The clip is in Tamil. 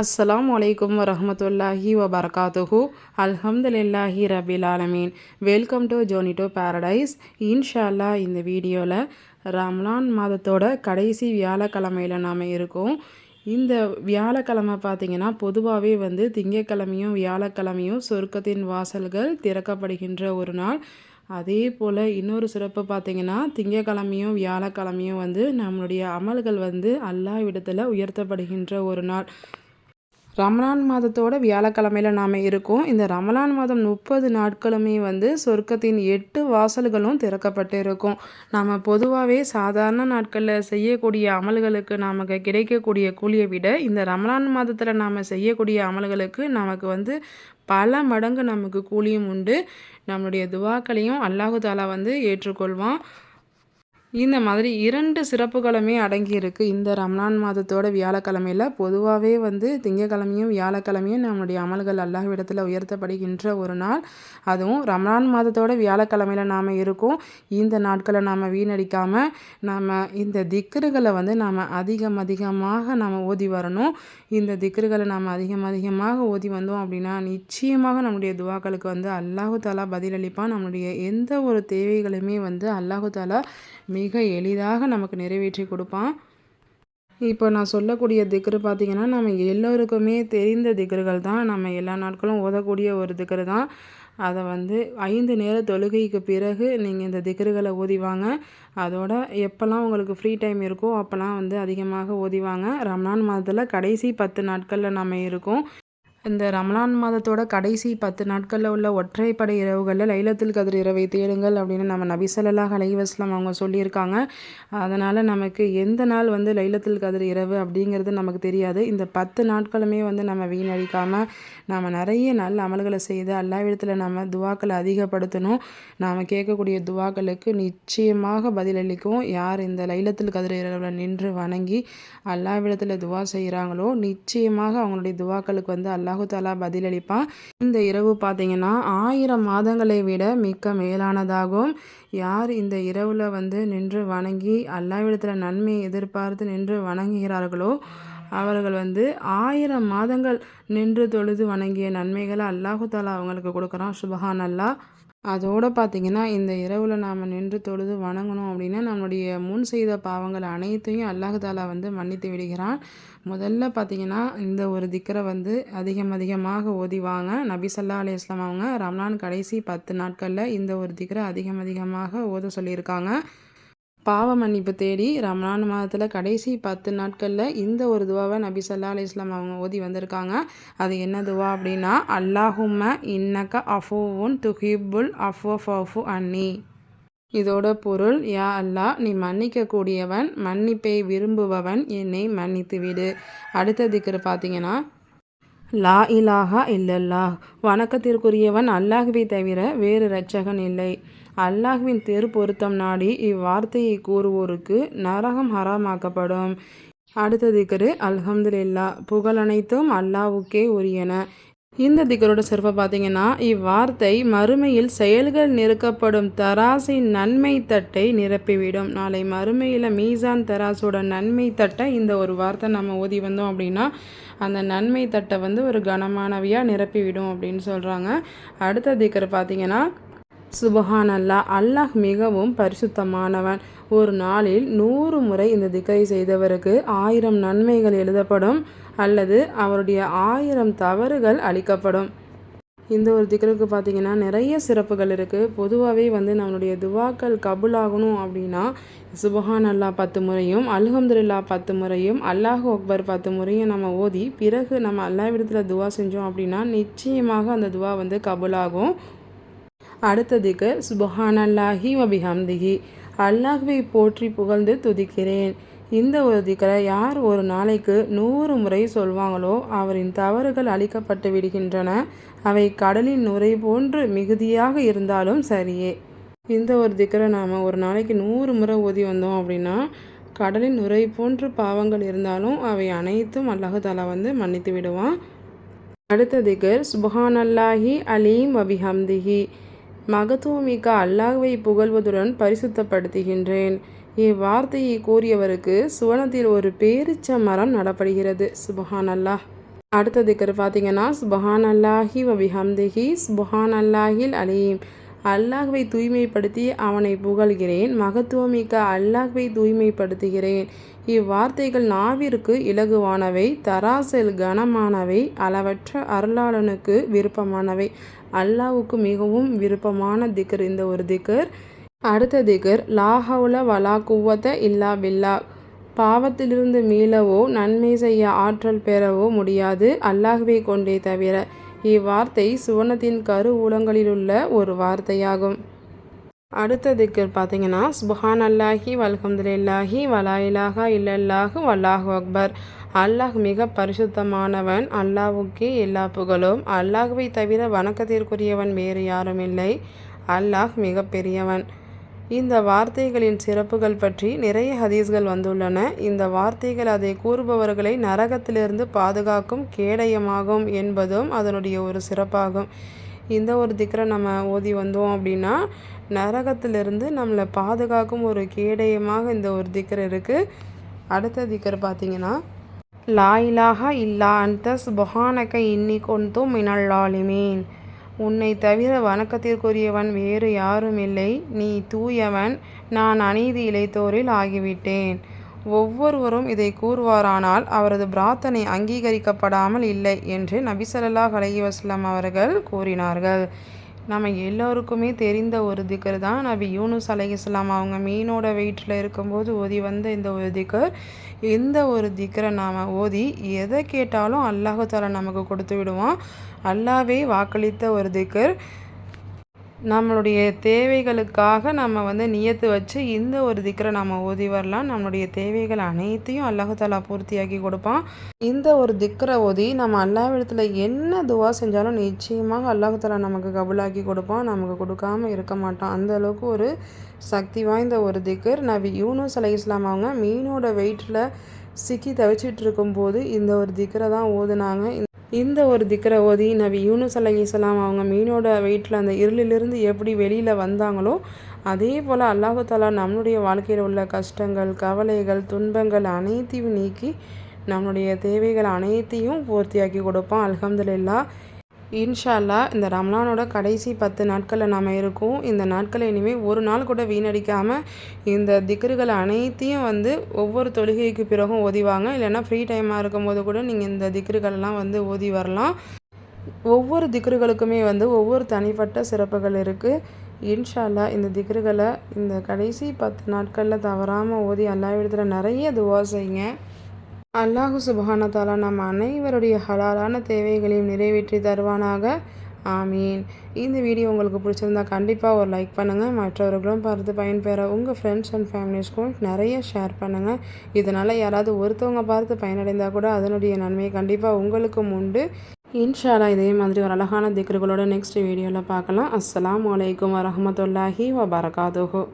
அஸ்லாம் வலைக்கம் வரமத்துல்லாஹி வபர்காத்துஹு அல்ஹம்துலில்லாஹி ரபில் ஆலமீன் வெல்கம் டு ஜோனிட்டோ பேரடைஸ் இன்ஷால்லா இந்த வீடியோவில் ரம்லான் மாதத்தோட கடைசி வியாழக்கிழமையில் நாம் இருக்கோம். இந்த வியாழக்கிழமை பார்த்திங்கன்னா பொதுவாகவே வந்து திங்கக்கிழமையும் வியாழக்கிழமையும் சொர்க்கத்தின் வாசல்கள் திறக்கப்படுகின்ற ஒரு நாள். அதே போல் இன்னொரு சிறப்பு பார்த்திங்கன்னா திங்கக்கிழமையும் வியாழக்கிழமையும் வந்து நம்மளுடைய அமல்கள் வந்து அல்லாஹ் விடத்தில் உயர்த்தப்படுகின்ற ஒரு நாள். ரமலான் மாதத்தோட வியாழக்கிழமையில் நாம் இருக்கோம். இந்த ரமலான் மாதம் முப்பது நாட்களுமே வந்து சொர்க்கத்தின் எட்டு வாசல்களும் திறக்கப்பட்டு இருக்கும் நாம் பொதுவாகவே சாதாரண நாட்களில் செய்யக்கூடிய அமல்களுக்கு நமக்கு கிடைக்கக்கூடிய கூலியை விட இந்த ரமலான் மாதத்தில் நாம் செய்யக்கூடிய அமல்களுக்கு நமக்கு வந்து பல மடங்கு நமக்கு கூலியும் உண்டு. நம்மளுடைய துவாக்களையும் அல்லாஹு தாலா வந்து ஏற்றுக்கொள்வான். இந்த மாதிரி இரண்டு சிறப்புகளுமே அடங்கியிருக்கு. இந்த ரம்லான் மாதத்தோட வியாழக்கிழமையில் பொதுவாகவே வந்து திங்கக்கிழமையும் வியாழக்கிழமையும் நம்மளுடைய அமல்கள் அல்லாஹ்விடத்தில் உயர்த்தப்படுகின்ற ஒரு நாள். அதுவும் ரம்லான் மாதத்தோட வியாழக்கிழமையில் நாம் இருக்கோம். இந்த நாட்களை நாம் வீணடிக்காமல் நாம் இந்த திக்கர்களை வந்து நாம் அதிகம் அதிகமாக நாம் ஓதி வரணும். இந்த திக்கர்களை நாம் அதிகம் அதிகமாக ஓதி வந்தோம் அப்படின்னா நிச்சயமாக நம்முடைய துவாக்களுக்கு வந்து அல்லாஹு தாலா பதிலளிப்பான். நம்மளுடைய எந்த ஒரு தேவைகளுமே வந்து அல்லாஹு தாலா மிக எளிதாக நமக்கு நிறைவேற்றி கொடுப்பான். இப்போ நான் சொல்லக்கூடிய திக்ரு பார்த்திங்கன்னா நம்ம எல்லோருக்குமே தெரிந்த திக்ருகள் தான். நம்ம எல்லா நாட்களும் ஓதக்கூடிய ஒரு திக்ரு தான். அதை வந்து ஐந்து நேர தொழுகைக்கு பிறகு நீங்கள் இந்த திகர்களை ஓதிவாங்க அதோட எப்போல்லாம் உங்களுக்கு ஃப்ரீ டைம் இருக்கோ அப்போல்லாம் வந்து அதிகமாக ஓதிவாங்க ரம்ணான் மாதத்தில் கடைசி பத்து நாட்களில் நம்ம இருக்கோம். இந்த ரமலான் மாதத்தோட கடைசி பத்து நாட்களில் உள்ள ஒற்றைப்படை இரவுகளில் லைலத்தில் கதிர் இரவை தேடுங்கள் அப்படின்னு நம்ம நபிசல்லாஹ் அலைவாஸ்லாம் அவங்க சொல்லியிருக்காங்க. அதனால் நமக்கு எந்த நாள் வந்து லைலத்தில் கதிர் இரவு அப்படிங்கிறது நமக்கு தெரியாது. இந்த பத்து நாட்களுமே வந்து நம்ம வீணடிக்காமல் நாம் நிறைய நல்ல அமல்களை செய்து அல்லாவிடத்தில் நம்ம துவாக்களை அதிகப்படுத்தணும். நாம் கேட்கக்கூடிய துவாக்களுக்கு நிச்சயமாக பதிலளிக்கும் யார் இந்த லைலத்தில் கதிர் இரவில் நின்று வணங்கி அல்லாவிடத்தில் துவா செய்கிறாங்களோ நிச்சயமாக அவங்களுடைய துவாக்களுக்கு வந்து அல்லா அல்லாஹு தாலா பதிலளிப்பான் இந்த இரவு பார்த்தீங்கன்னா ஆயிரம் மாதங்களை விட மிக்க மேலானதாகும். யார் இந்த இரவில் வந்து நின்று வணங்கி அல்லாவிடத்தில் நன்மையை எதிர்பார்த்து நின்று வணங்குகிறார்களோ அவர்கள் வந்து ஆயிரம் மாதங்கள் நின்று தொழுது வணங்கிய நன்மைகளை அல்லாஹு தாலா அவங்களுக்கு கொடுக்குறான். சுபஹான் அல்லா அதோடு பார்த்திங்கன்னா இந்த இரவில் நாம் நின்று தொழுது வணங்கணும் அப்படின்னா நம்முடைய முன் செய்த பாவங்கள் அனைத்தையும் அல்லாஹாலா வந்து மன்னித்து விடுகிறான். முதல்ல பார்த்திங்கன்னா இந்த ஒரு திக்கரை வந்து அதிகம் அதிகமாக ஓதிவாங்க நபி சல்லா அலி இஸ்லாம் அவங்க ரம்லான் கடைசி பத்து நாட்களில் இந்த ஒரு திக்கரை அதிகம் அதிகமாக ஓத சொல்லியிருக்காங்க. பாவ மன்னிப்பு தேடி ரமணான் மாதத்தில் கடைசி பத்து நாட்களில் இந்த ஒரு துவாவை நபி சல்லா அலி இஸ்லாம் அவங்க ஓதி வந்திருக்காங்க. அது என்ன துவா அப்படின்னா அல்லாஹும்ம இன்னக்க அஃபூவுன் துஹிபுல் அஃபு ஃபஃபு அன்னி. இதோட பொருள் யா அல்லா நீ மன்னிக்கக்கூடியவன் மன்னிப்பை விரும்புபவன் என்னை மன்னித்து விடு. அடுத்த திக்கர் பார்த்தீங்கன்னா லா இலாஹா இல்லல்லா வணக்கத்திற்குரியவன் அல்லாஹுவை தவிர வேறு இரட்சகன் இல்லை. அல்லாஹ்வின் தெரு பொருத்தம் நாடி இவ்வார்த்தையை கூறுவோருக்கு நரகம் ஹராமாக்கப்படும். அடுத்த திக்கரு அல்ஹம்துலில்லா புகழ் அனைத்தும் அல்லாவுக்கே உரியன. இந்த திக்கரோட சிறப்பை பார்த்தீங்கன்னா இவ்வார்த்தை மறுமையில் செயல்கள் நெருக்கப்படும் தராசின் நன்மை தட்டை நிரப்பிவிடும். நாளை மறுமையில் மீசான் தராசோட நன்மை தட்டை இந்த ஒரு வார்த்தை நம்ம ஓதி வந்தோம் அப்படின்னா அந்த நன்மை தட்டை வந்து ஒரு கனமானவையாக நிரப்பிவிடும் அப்படின்னு சொல்கிறாங்க அடுத்த திக்கர் பார்த்தீங்கன்னா சுபஹான் அல்லாஹ் அல்லாஹ் மிகவும் பரிசுத்தமானவன். ஒரு நாளில் நூறு முறை இந்த திக்கை செய்தவருக்கு ஆயிரம் நன்மைகள் எழுதப்படும் அல்லது அவருடைய ஆயிரம் தவறுகள் அளிக்கப்படும். இந்த ஒரு திக்கருக்கு பார்த்தீங்கன்னா நிறைய சிறப்புகள் இருக்குது பொதுவாகவே வந்து நம்மளுடைய துவாக்கள் கபுலாகணும் அப்படின்னா சுபஹான் அல்லா பத்து முறையும் அல்ஹம்துல்லா பத்து முறையும் அல்லாஹ் அக்பர் பத்து முறையும் நம்ம ஓதி பிறகு நம்ம அல்லா விடத்தில் துவா செஞ்சோம் அப்படின்னா நிச்சயமாக அந்த துவா வந்து கபுலாகும். அடுத்ததுக்கு சுபஹானல்லாஹி வபிஹம்திஹி. அல்லாஹுவை போற்றி புகழ்ந்து துதிக்கிறேன். இந்த ஒரு திக்கரை யார் ஒரு நாளைக்கு நூறு முறை சொல்வாங்களோ அவரின் தவறுகள் அழிக்கப்பட்டு விடுகின்றன. அவை கடலின் நுரை போன்று மிகுதியாக இருந்தாலும் சரியே. இந்த ஒரு திக்கரை நாம் ஒரு நாளைக்கு நூறு முறை ஓதி வந்தோம் அப்படின்னா கடலின் நுரை போன்று பாவங்கள் இருந்தாலும் அவை அனைத்தும் அல்லாஹாலா வந்து மன்னித்து விடுவான். அடுத்த திக்கர் சுபஹானல்லாஹி அலீம் அபிஹம்திஹி மகத்துவமிக்க அல்லாஹ்வை புகழ்வதுடன் பரிசுத்தப்படுத்துகின்றேன். இவ்வார்த்தையை கூறியவருக்கு சுவனத்தில் ஒரு பேரிச்ச மரம் நடப்படுகிறது. சுபஹான் அல்லாஹ் அடுத்த திக்கர் பார்த்தீங்கன்னா சுபஹான் அல்லாஹி வபிஹம்திஹி சுபஹான் அல்லாஹில் அலீம். அல்லாஹ்வை தூய்மைப்படுத்தி அவனை புகழ்கிறேன். மகத்துவமிக்க அல்லாஹ்வை தூய்மைப்படுத்துகிறேன். இவ்வார்த்தைகள் நாவிற்கு இலகுவானவை. தராசில் கனமானவை. அளவற்ற அருளாளனுக்கு விருப்பமானவை. அல்லாவுக்கு மிகவும் விருப்பமான திக்கர். இந்த ஒரு திக்கர். அடுத்த திக்கர். லாஹவுல வலா குவத்த இல்லா பில்லா. பாவத்திலிருந்து மீளவோ நன்மை செய்ய ஆற்றல் பெறவோ முடியாது. அல்லாஹ்வை கொண்டே தவிர இவ்வார்த்தை சுவனத்தின் கரு ஊலங்களிலுள்ள ஒரு வார்த்தையாகும். அடுத்த திக்கர் பார்த்தீங்கன்னா சுபஹான் அல்லாஹி வல்ஹம்துலில்லாஹி வலா இலாஹா இல்லல்லாஹு வல்லாஹு அக்பர். அல்லாஹ் மிக பரிசுத்தமானவன் அல்லாஹுக்கே எல்லா புகழும். அல்லாஹுவை தவிர வணக்கத்திற்குரியவன் வேறு யாரும் இல்லை. அல்லாஹ் மிக பெரியவன். இந்த வார்த்தைகளின் சிறப்புகள் பற்றி நிறைய ஹதீஸ்கள் வந்துள்ளன. இந்த வார்த்தைகள் அதை கூறுபவர்களை நரகத்திலிருந்து பாதுகாக்கும் கேடயமாகும் என்பதும் அதனுடைய ஒரு சிறப்பாகும். இந்த ஒரு திக்கரை நம்ம ஓதி வந்தோம் அப்படின்னா நரகத்திலிருந்து நம்மளை பாதுகாக்கும் ஒரு கேடயமாக இந்த ஒரு திக்கர் இருக்குது அடுத்த திக்கர் பார்த்தீங்கன்னா லாயிலாக இல்லா அந்த பொஹானக்கை இன்னி கொண்டும் மினல்லாலிமீன் உன்னை தவிர வணக்கத்திற்குரியவன் வேறு யாரும் இல்லை நீ தூயவன். நான் அநீதி இழைத்தோரில் ஆகிவிட்டேன். ஒவ்வொருவரும் இதை கூறுவாரானால் அவரது பிரார்த்தனை அங்கீகரிக்கப்படாமல் இல்லை என்று நபிசல்லா அலஹி வஸ்லாம் அவர்கள் கூறினார்கள். நம்ம எல்லோருக்குமே தெரிந்த ஒரு திக்கர் தான் நபி யூனுஸ் அலைஹிஸ்லாம் அவங்க மீனோட வெயிட்டில் இருக்கும்போது ஓதி வந்த இந்த ஒரு திக்கர் இந்த ஒரு திக்கரை நாம் ஓதி எதை கேட்டாலும் அல்லாஹால நமக்கு கொடுத்து விடுவான். அல்லாவே வாக்களித்த ஒரு திக்கர். நம்மளுடைய தேவைகளுக்காக நம்ம வந்து நியத்து வச்சு இந்த ஒரு திக்கரை நம்ம ஓதி வரலாம். நம்மளுடைய தேவைகள் அனைத்தையும் அல்லாஹாலா பூர்த்தியாக்கி கொடுப்பான். இந்த ஒரு திக்கரை ஓதி நம்ம அல்லாவிடத்தில் என்ன துவா செஞ்சாலும் நிச்சயமாக அல்லாஹாலா நமக்கு கபுலாக்கி கொடுப்பான். நமக்கு கொடுக்காம இருக்க மாட்டான். அந்த அளவுக்கு ஒரு சக்தி வாய்ந்த ஒரு திக்கர். நபி யூனுஸ் அலை இஸ்லாம் அவங்க மீனோட வெயிட்டில் சிக்கி தவிச்சிட்டு இருக்கும்போது இந்த ஒரு திக்கரை தான் ஓதுனாங்க. இந்த ஒரு திக்கரை ஓதி நபி யூனுஸ் அலி இஸ்லாம் அவங்க மீனோட வெயிட்டில் அந்த இருளிலிருந்து எப்படி வெளியில் வந்தாங்களோ அதே போல் அல்லாஹு தாலா நம்மளுடைய வாழ்க்கையில் உள்ள கஷ்டங்கள் கவலைகள் துன்பங்கள் அனைத்தையும் நீக்கி நம்மளுடைய தேவைகள் அனைத்தையும் பூர்த்தியாக்கி கொடுப்பான். அலமதுல்லா இன்ஷால்லா இந்த ரம்லானோட கடைசி பத்து நாட்களில் நாம் இருக்கோம். இந்த நாட்களை இனிமேல் ஒரு நாள் கூட வீணடிக்காமல் இந்த திக்ருகள் அனைத்தையும் வந்து ஒவ்வொரு தொழுகைக்கு பிறகும் ஓதிவாங்க. இல்லைன்னா ஃப்ரீ டைமாக இருக்கும்போது கூட நீங்கள் இந்த திக்ருகள்லாம் வந்து ஓதி வரலாம். ஒவ்வொரு திக்ருகளுக்குமே வந்து ஒவ்வொரு தனிப்பட்ட சிறப்புகள் இருக்குது இன்ஷால்லா இந்த திக்ருகளை இந்த கடைசி பத்து நாட்களில் தவறாமல் ஓதி எல்லா நிறைய துவா செய்யுங்க. அல்லாஹு சுபஹானத்தாலா நம் அனைவருடைய ஹலாலான தேவைகளையும் நிறைவேற்றி தருவானாக. ஆமீன். இந்த வீடியோ உங்களுக்கு பிடிச்சிருந்தா கண்டிப்பாக ஒரு லைக் பண்ணுங்கள் மற்றவர்களும் பார்த்து பயன்பெற உங்கள் ஃப்ரெண்ட்ஸ் அண்ட் ஃபேமிலிஸ்க்கும் நிறைய ஷேர் பண்ணுங்கள் இதனால் யாராவது ஒருத்தவங்க பார்த்து பயனடைந்தால் கூட அதனுடைய நன்மையை கண்டிப்பாக உங்களுக்கும் உண்டு. இன்ஷாலா இதே மாதிரி ஒரு அழகான திக்ருகளோட நெக்ஸ்ட் வீடியோவில் பார்க்கலாம். அஸ்லாம் வலைக்கம் வரமத்துல்லாஹி வபரகாதுஹோ.